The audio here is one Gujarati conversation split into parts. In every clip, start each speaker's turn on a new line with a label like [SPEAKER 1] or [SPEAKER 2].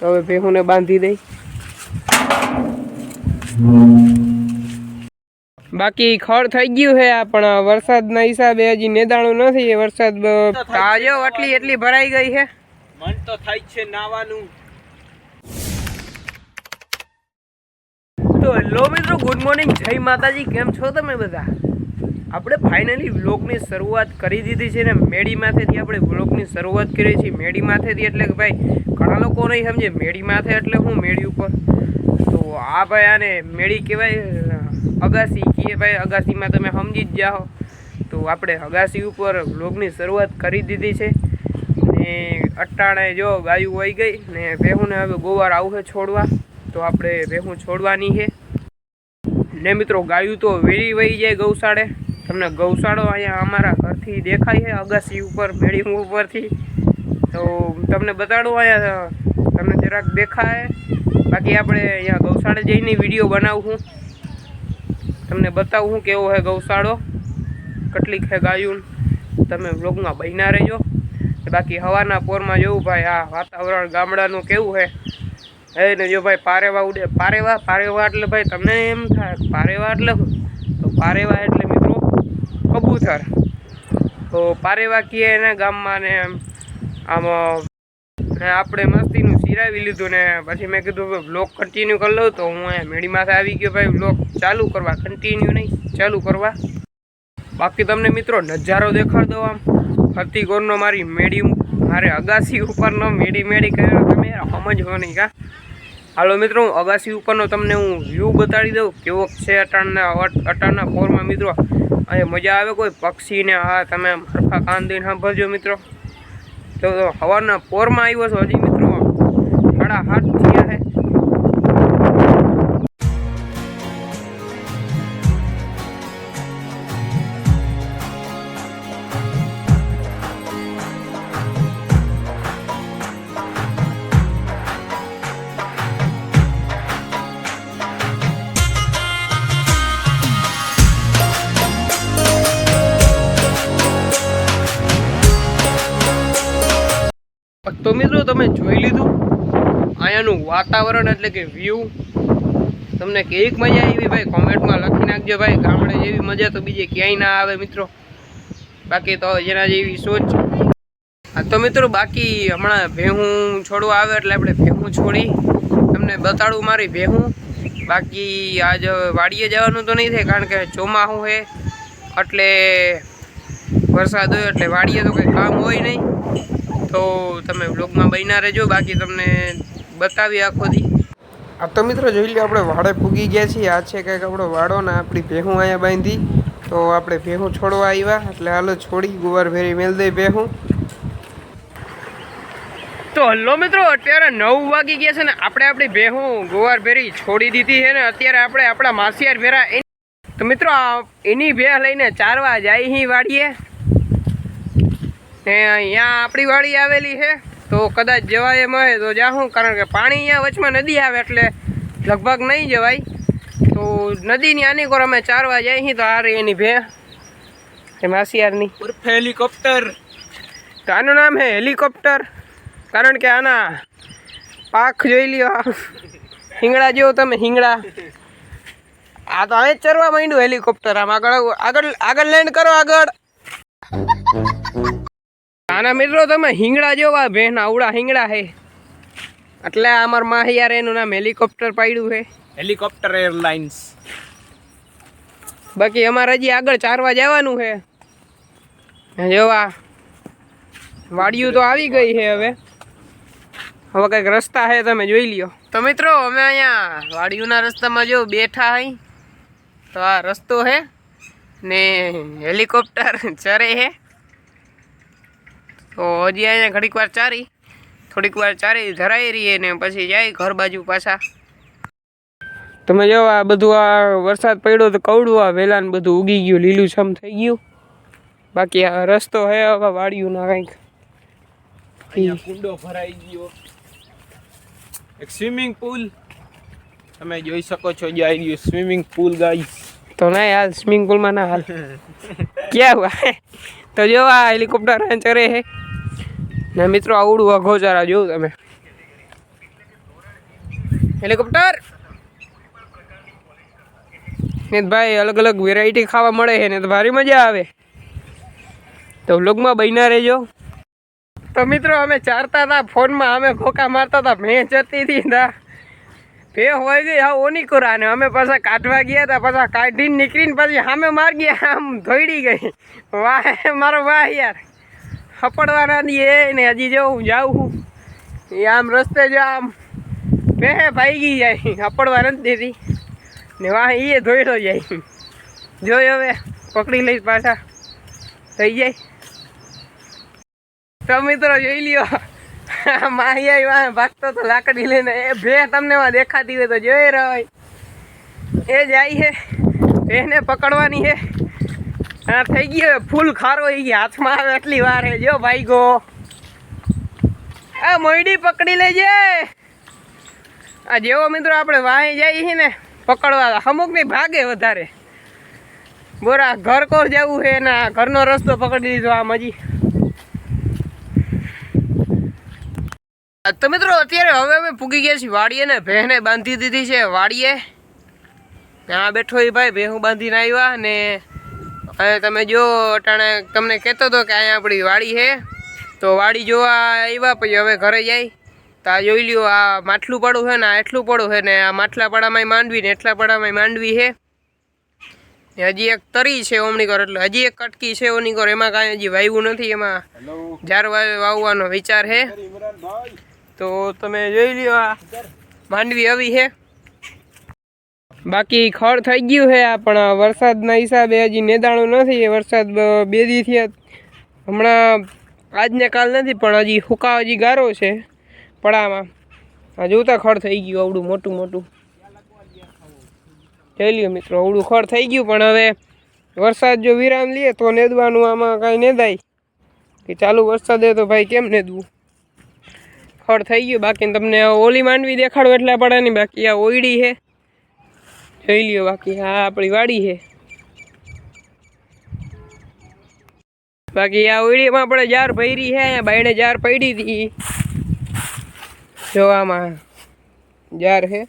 [SPEAKER 1] હવે ભેહુને બાંધી દઈ. બાકી ખડ થઈ ગયું છે આ પણ વરસાદના હિસાબે હજી નેદાણું નથી વરસાદ તાજો એટલી એટલી ભરાઈ ગઈ છે.
[SPEAKER 2] મન તો થાય છે નાવાનું.
[SPEAKER 1] તો હેલો મિત્રો ગુડ મોર્નિંગ. જય માતાજી. કેમ છો તમે બધા? આપણે ફાઇનલી વ્લોગની શરૂઆત કરી દીધી છે ને મેડી માથેથી આપણે વ્લોગની શરૂઆત કરી છે મેડી માથેથી એટલે કે ભાઈ, ઘણા લોકો નહીં સમજે. મેડી માથે એટલે હું? મેડી ઉપર. તો આ ભાઈ આને મેડી કહેવાય, અગાસી. કહીએ ભાઈ, અગાસીમાં તમે સમજી જ જાઓ. તો આપણે અગાસી ઉપર વ્લોગની શરૂઆત કરી દીધી છે. ને અટાણે જો ગાયું વહી ગઈ ને ભેહુંને હવે ગોવાર આવશે છોડવા. તો આપણે ભેહું છોડવાની છે. ને મિત્રો, ગાયું તો વેરી વહી જાય ગૌશાળે. તમને ગૌશાળો અહીંયા અમારા ઘરથી દેખાય છે, અગાસી ઉપર બિલ્ડિંગ ઉપરથી. તો તમને બતાડું અહીંયા, તમને જરાક દેખાય. બાકી આપણે અહીંયા ગૌશાળે જઈને વીડિયો બનાવું તમને બતાવું કેવો છે ગૌશાળો, કેટલીક છે ગાયું તમે વ્લોગમાં બન્યા રહેજો. બાકી હવાના પોરમાં જોવું ભાઈ, આ વાતાવરણ ગામડાનું કેવું છે? એ ને જો ભાઈ, પારેવા ઉડે, પારેવા પારેવા એટલે ભાઈ, તમને એમ થાય, પારેવા એટલે તો પારેવા એટલે કબૂતર તો પારેવા કીએ એને ગામમાં ને આમ આપણે મસ્તીનું સિરાવી લીધું ને પછી મેં કીધું બ્લોક કન્ટિન્યુ કરી લઉં તો હું એ મેળીમાંથી આવી ગયો ભાઈ. બ્લોક ચાલુ કરવા કન્ટિન્યુ નહીં, ચાલુ કરવા. બાકી તમને મિત્રો નજારો દેખાડ દો આમ. ફરતી કોરનો મારી મેડી મારે અગાસી ઉપરનો મેડી મેડી કર્યો. તમે સમજો નહીં કા. હાલો મિત્રો, હું અગાસી ઉપરનો તમને હું વ્યૂ બતાડી દઉં. કેવો છે અટાણના અટાણના ફોરમાં મિત્રો? અહીંયા મજા આવે કોઈ પક્ષીને, હા, તમે હરખા કાન દઈને સાંભળજો મિત્રો. તો સવારના પોરમાં આવ્યો છો હજી મિત્રો. સાડા હાથ તો મિત્રો તમે જોઈ લીધું. અહીંયાનું વાતાવરણ એટલે કે વ્યૂ તમને કેવીક મજા આવી ભાઈ? કોમેન્ટમાં લખી નાખજો ભાઈ. ગામડે જેવી મજા તો બીજે ક્યાંય ના આવે મિત્રો. બાકી તો જેના જેવી સોચ. તો મિત્રો બાકી હમણાં ભેહું છોડવા આવે એટલે આપણે ભેહું છોડી તમને બતાડું મારી ભેહું. બાકી આજ વાડીએ જવાનું તો નહીં થાય, કારણ કે ચોમાસું છે. એટલે વરસાદ હોય એટલે વાડીએ તો કંઈ કામ હોય નહીં. તો તમે બ્લોગમાં બન્યા રહેજો. બાકી તમને બતાવી આખો દી. આ તો મિત્રો જોઈ લો આપણે વાડે પૂગી ગયા છીએ. આ છે કંઈક આપણો વાડો ને આપણી ભેહું અહીંયા બાંધી. તો આપણે ભેહું છોડવા આવ્યા. એટલે હાલો છોડી ગુવાર ભેરી મેલ દઈ ભેહું. તો હલો મિત્રો અત્યારે નવ વાગી ગયા છે ને આપણે આપણી ભેહું ગુવાર ભેરી છોડી દીધી છે ને અત્યારે આપણે આપણા માસિયાર ભેરા તો મિત્રો એની ભેહ લઈને ચારવા જાય હી વાડીએ. ને અહીંયા આપણી વાડી આવેલી છે. તો કદાચ જવાય એમ હોય તો જાઉં કારણ કે પાણી અહીંયા વચમાં નદી આવે એટલે લગભગ નહીં જવાય. તો નદીની આની કોર અમે ચારવા જાય અહીં તો આ રહી એની ભે. એ માસિયારની.
[SPEAKER 2] હેલિકોપ્ટર.
[SPEAKER 1] તો આનું નામ છે હેલિકોપ્ટર. કારણ કે આના પાખ જોઈ લ્યો હિંગડા જેવો તમે હિંગડા આ તો હવે જ ચરવા માંડ્યું હેલિકોપ્ટર. આમ આગળ આગળ આગળ લેન્ડ કરો આગળ. આના મિત્રો તમે હિંગડા જોવા બેન આવડા હિંગડા હે. એટલે અમાર માહિયાર એનું નામ હેલિકોપ્ટર પાડ્યું છે
[SPEAKER 2] હેલિકોપ્ટર એરલાઇન્સ.
[SPEAKER 1] બાકી અમારે હજી આગળ ચારવા જવાનું છે જોવા. વાડિયું તો આવી ગઈ છે હવે. હવે કંઈક રસ્તા છે તમે જોઈ લ્યો. તો મિત્રો અમે અહીંયા વાડિયુંના રસ્તામાં જો બેઠા હઈ. તો આ રસ્તો છે ને હેલિકોપ્ટર ચરે છે તો હજી અહીંયા ઘડીક વાર ચારી. થોડીક વાર ચારી ધરાઈ રહીએ ને પછી જાય ઘર બાજુ પાછા. તમે જો આ બધું આ વરસાદ પડ્યો તો કવડું આ વેલા ને બધું ઉગી ગયું લીલું છમ થઈ ગયું. બાકી આ રસ્તો હે હવે વાડ્યું ના કંઈક.
[SPEAKER 2] અહીંયા કુંડો ભરાઈ ગયો. એક સ્વિમિંગ પુલ. તમે જોઈ શકો છો જે આવી ગયું સ્વિમિંગ પુલ ગાઈસ
[SPEAKER 1] તો ના હાલ સ્વિમિંગ પુલમાં ના હાલ. ક્યાં હુઆ તો જો આ હેલિકોપ્ટર ચરે હે. ને મિત્રો આવડું અઘોચારા જોઉં તમે. હેલિકોપ્ટર! ને ભાઈ અલગ અલગ વેરાયટી ખાવા મળે છે ને તો ભારી મજા આવે. તો વ્લોગમાં બન્યા રહેજો. તો મિત્રો, અમે ચારતા હતા, ફોનમાં અમે ખોખા મારતા હતા, ભેં ચરતી હતી તા ભે હોય ગઈ, હા ઓની કુરા ને અમે પાછા કાઢવા ગયા હતા, પાછા કાઢીને નીકળીને પછી સામે માર ગયા, આમ ધોઈડી ગઈ. વાહ, મારો વાહ યાર. હપડવાના ની એ ને હજી જો હું જાઉં છું. એ આમ રસ્તે જો આમ બે ભાઈ ગઈ જાય. હપડવા નથી દેતી ને વાહ એ ધોઈડો જાય. જોઈ હવે, પકડી લઈશ પાછા. થઈ જાય. તો મિત્રો જોઈ લ્યો માહિયા વાહ, ભાગતો તો લાકડી લઈને. એ ભે તમને માં દેખાતી હોય તો જોઈ રહ્યો એ જાય છે. એને પકડવાની છે. હા થઈ ગયો ફૂલ ખારો થઈ ગયા હાથમાં આવે એટલી વાર જો ભાઈ ગો. આ મોયડી પકડી લેજે. આ જેવો મિત્રો આપણે વાહી જાય છે ને, પકડવા અમુકની ભાગે વધારે. બોરા ઘર કોર જવું છે ને ઘરનો રસ્તો પકડી દીધો આ મજી તો મિત્રો, અત્યારે હવે અમે પૂગી ગયા છીએ વાડીએ ને ભેહને બાંધી દીધી છે વાડીએ. ત્યાં બેઠો એ ભાઈ, ભેહું બાંધીને આવ્યા ને હવે તમે જો અટાણે તમને કહેતો હતો કે અહીંયા આપણી વાડી છે તો વાડી જોવા આવ્યા પછી હવે ઘરે જાય તો આ જોઈ લ્યો આ માટલું પડું છે ને આ એટલું પડું છે ને આ માટલા પાડામાંય માંડવી ને એટલા પાડામાંય માંડવી છે ને હજી એક તરી છે ઓમનીકોર એટલે હજી એક કટકી છે ઓમનીકોર એમાં કાંઈ હજી વાવ્યું નથી એમાં જાર વાવવાનો વિચાર છે તો તમે જોઈ લ્યો આ માંડવી આવી છે બાકી ખડ થઈ ગયું છે આ, પણ વરસાદના હિસાબે હજી નેદાણું નથી વરસાદ બ- દી થયા. હમણાં આજને કાલ નથી, પણ હજી હુકા હજી ગારો છે પડામાં. આ જોતા ખડ થઈ ગયું, આવડું મોટું મોટું. જોઈ લ્યો મિત્રો, આવડું ખડ થઈ ગયું, પણ હવે વરસાદ જો વિરામ લે, તો નેદવાનું આમાં કાંઈ નેદાય. કે ચાલુ વરસાદે તો ભાઈ કેમ નેદવું? ખડ થઈ ગયું બાકી તમને ઓલી માંડવી દેખાડો એટલે પડે નહીં, બાકી આ ઓયડી છે. જોઈ લ્યો બાકી આ આપણી વાડી છે. બાકી આ ઓળીમાં આપણે જાર ભરી છે બાયણે જાર પડી હતી. જોવામાં જાર છે.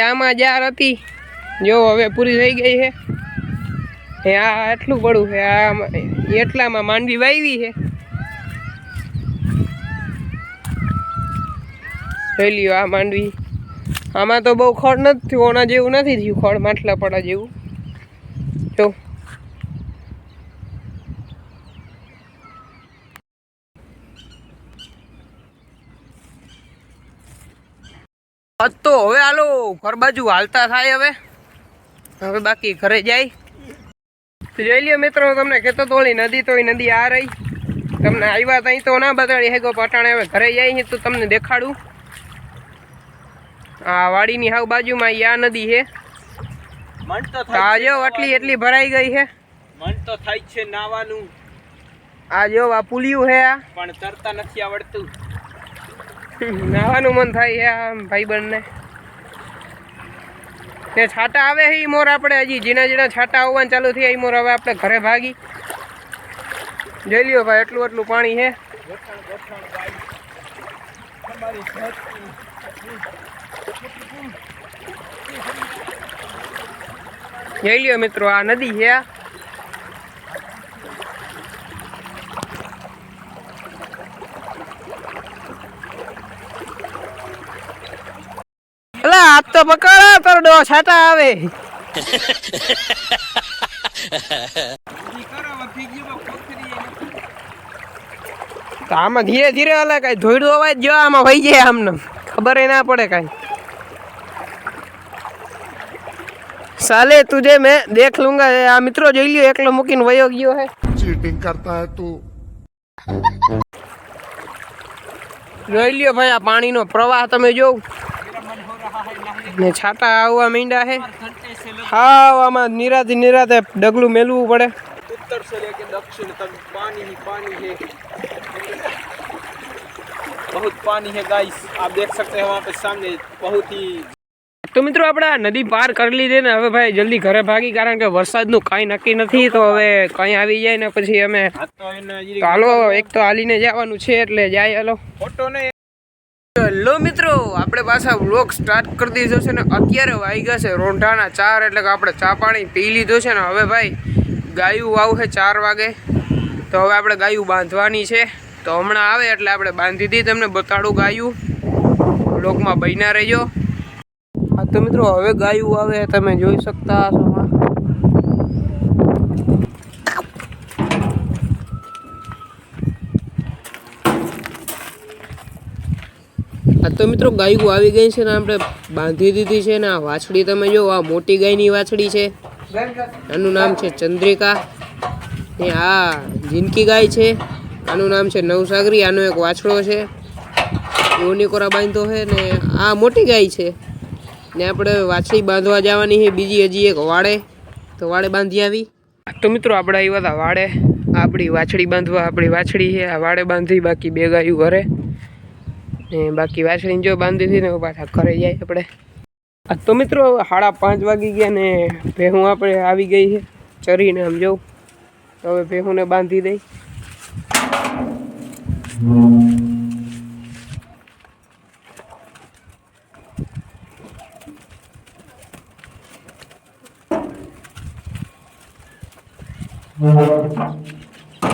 [SPEAKER 1] આમાં જાર હતી. જો હવે પૂરી થઈ ગઈ છે. એ આ એટલું પડું છે, આ એટલામાં માંડવી વાવી છે. જોઈ લ્યો આ માંડવી. આમાં તો બહુ ખડ નથી થયું, ઓના જેવું નથી થયું ખડ માટલા પડા જેવું. જો. તો હવે હાલો, ઘર બાજુ હાલતા થાય હવે. હવે બાકી ઘરે જાય. જોઈ લ્યો મિત્રો તમને કહેતો તો નદી તો નદી આ રહી. તમને આવ્યા ત્યાં તો ના બતાડી, હેગો પટાણે હવે ઘરે જાય તો તમને દેખાડું. આ વાડીની હાવ બાજુમાં યા નદી છે
[SPEAKER 2] મન તો
[SPEAKER 1] તો આ જો આટલી એટલી ભરાઈ ગઈ છે
[SPEAKER 2] મન તો થાય છે નાવાનું.
[SPEAKER 1] આ જો આ પુલિયું છે આ.
[SPEAKER 2] પણ તરતા નથી આવડતું.
[SPEAKER 1] નાવાનું મન થાય છે આ ભાઈબંધને. ને છાટા આવે છે ઈ મોર આપણે હજી. જીણા જીણા છાટા આવવાનું ચાલુ થયા ઈ મોર હવે આપણે ઘરે ભાગી. જોઈ લ્યો ભાઈ એટલું એટલું પાણી છે જોઈ લ્યો મિત્રો, આ નદી છે. આ અલા તો પકડ કરડો છાટા આવે. આમાં ધીરે ધીરે હાલે કઈ ધોઈડો અવાજ જો આમાં વહી જાય આમને. ખબર ના પડે કાંઈ. સાલે તુજે મેં દેખ લૂંગા આ મિત્રો જોઈ લ્યો એકલો મૂકીને વયો ગયો હે
[SPEAKER 3] चीटिंग करता है तू
[SPEAKER 1] જોઈ લ્યો ભાઈ આ પાણીનો પ્રવાહ તમે જોવ
[SPEAKER 2] मेरा मन हो रहा है नहाने
[SPEAKER 1] ને છાટા આવવા માંડ્યા હે
[SPEAKER 2] पर घंटे से लग
[SPEAKER 1] હાવ આમાં નિરાતે નિરાતે ડગલું મેલવું પડે
[SPEAKER 2] उत्तर से लेके दक्षिण तक पानी ही पानी है बहुत पानी है गाइस आप देख सकते हैं वहाँ पे सामने बहुत ही
[SPEAKER 1] તો મિત્રો આપણે નદી પાર કરી લીધી ને હવે ભાઈ જલ્દી ઘરે ભાગી કારણ કે વરસાદનું કાંઈ નક્કી નથી તો હવે કંઈ આવી જાય ને પછી અમે હાલો એક તો હાલીને જવાનું છે એટલે જાય હાલો.
[SPEAKER 2] ફોટો નહીં.
[SPEAKER 1] હેલો મિત્રો આપણે પાછા વ્લોગ સ્ટાર્ટ કરી દીધો છે ને અત્યારે વાઈ ગયા છે રોંઢાના ચાર એટલે કે આપણે ચા પાણી પી લીધો છે ને હવે ભાઈ ગાયું વાવ છે ચાર વાગે. તો હવે આપણે ગાયું બાંધવાની છે. તો હમણાં આવે એટલે આપણે બાંધી દીધી તમને બતાડું ગાયું. વ્લોગમાં બહીના રહેજો. તો મિત્રો, હવે ગાયું આવે, તમે જોઈ શકતા હશો. તો મિત્રો ગાયું આવી ગઈ છે ને, આપણે બાંધી દીધી છે ને, આ વાછડી તમે જો, આ મોટી ગાયની વાછડી છે. આનું નામ છે ચંદ્રિકા. ને આ જિંદકી ગાય છે. આનું નામ છે નવસાગરી. આનો એક વાછડો છે. યોનિકોરા બાંધતો છે ને, આ મોટી ગાય છે. ને આપણે વાછડી બાંધવા જવાની છે. બીજી હજી એક વાડે. તો વાડે બાંધી આવી. તો મિત્રો આપણે આવ્યા હતા વાડે. આપણી વાછડી બાંધવા, આપણી વાછડી છે. આ વાડે બાંધી, બાકી બે ગાયું ઘરે. ને બાકી વાછડીને જો બાંધી હતી ને પાછા ઘરે જાય આપણે. તો મિત્રો સાડા પાંચ વાગી ગયા ને ભેહું આપણે આવી ગઈ છે. ચરીને આમ જવું તો હવે ભેહુંને બાંધી દઈ. Mm-hmm.